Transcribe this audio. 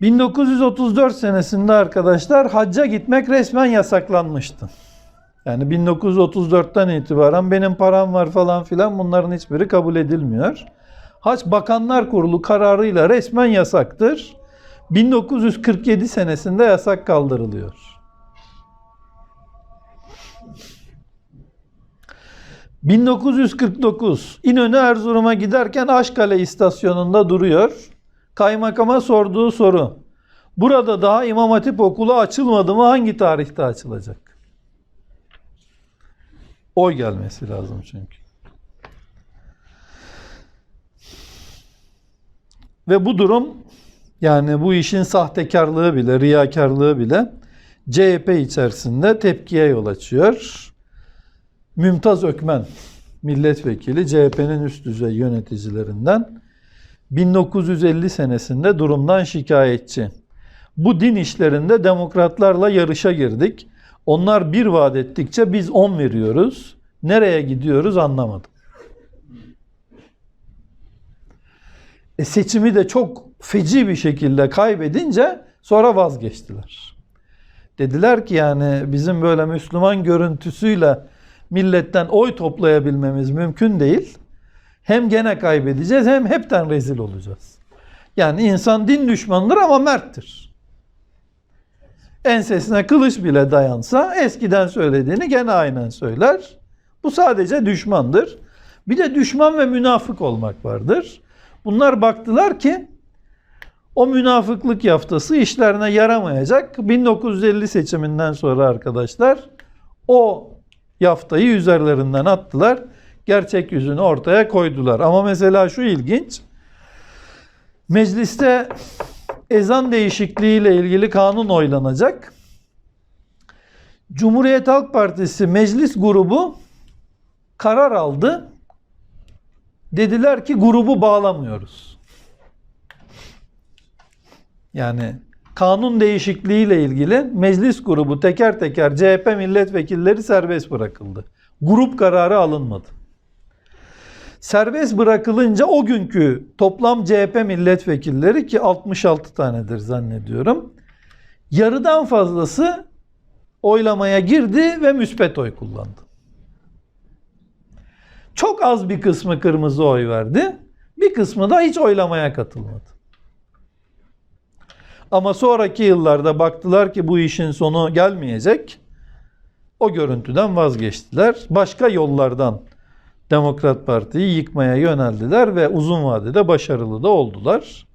1934 senesinde arkadaşlar hacca gitmek resmen yasaklanmıştı. Yani 1934'ten itibaren benim param var falan filan bunların hiçbiri kabul edilmiyor. Haç Bakanlar Kurulu kararıyla resmen yasaktır. 1947 senesinde yasak kaldırılıyor. ...1949 İnönü Erzurum'a giderken Aşkale istasyonunda duruyor. Kaymakama sorduğu soru. Burada daha İmam Hatip okulu açılmadı mı? Hangi tarihte açılacak? Oy gelmesi lazım çünkü. Ve bu durum yani bu işin sahtekarlığı bile, riyakarlığı bile CHP içerisinde tepkiye yol açıyor. Mümtaz Ökmen milletvekili CHP'nin üst düzey yöneticilerinden 1950 senesinde durumdan şikayetçi. Bu din işlerinde demokratlarla yarışa girdik. Onlar bir vaat ettikçe biz on veriyoruz. Nereye gidiyoruz anlamadım. E seçimi de çok feci bir şekilde kaybedince sonra vazgeçtiler. Dediler ki yani bizim böyle Müslüman görüntüsüyle milletten oy toplayabilmemiz mümkün değil. Hem gene kaybedeceğiz hem hepten rezil olacağız. Yani insan din düşmanıdır ama merttir. Ensesine kılıç bile dayansa eskiden söylediğini gene aynen söyler. Bu sadece düşmandır. Bir de düşman ve münafık olmak vardır. Bunlar baktılar ki o münafıklık yaftası işlerine yaramayacak. 1950 seçiminden sonra arkadaşlar o yaftayı üzerlerinden attılar. Gerçek yüzünü ortaya koydular. Ama mesela şu ilginç. Mecliste ezan değişikliği ile ilgili kanun oylanacak. Cumhuriyet Halk Partisi meclis grubu karar aldı. Dediler ki grubu bağlamıyoruz. Yani kanun değişikliği ile ilgili meclis grubu teker teker CHP milletvekilleri serbest bırakıldı. Grup kararı alınmadı. Serbest bırakılınca o günkü toplam CHP milletvekilleri ki 66 tanedir zannediyorum. Yarıdan fazlası oylamaya girdi ve müspet oy kullandı. Çok az bir kısmı kırmızı oy verdi. Bir kısmı da hiç oylamaya katılmadı. Ama sonraki yıllarda baktılar ki bu işin sonu gelmeyecek. O görüntüden vazgeçtiler. Başka yollardan Demokrat Parti'yi yıkmaya yöneldiler ve uzun vadede başarılı da oldular.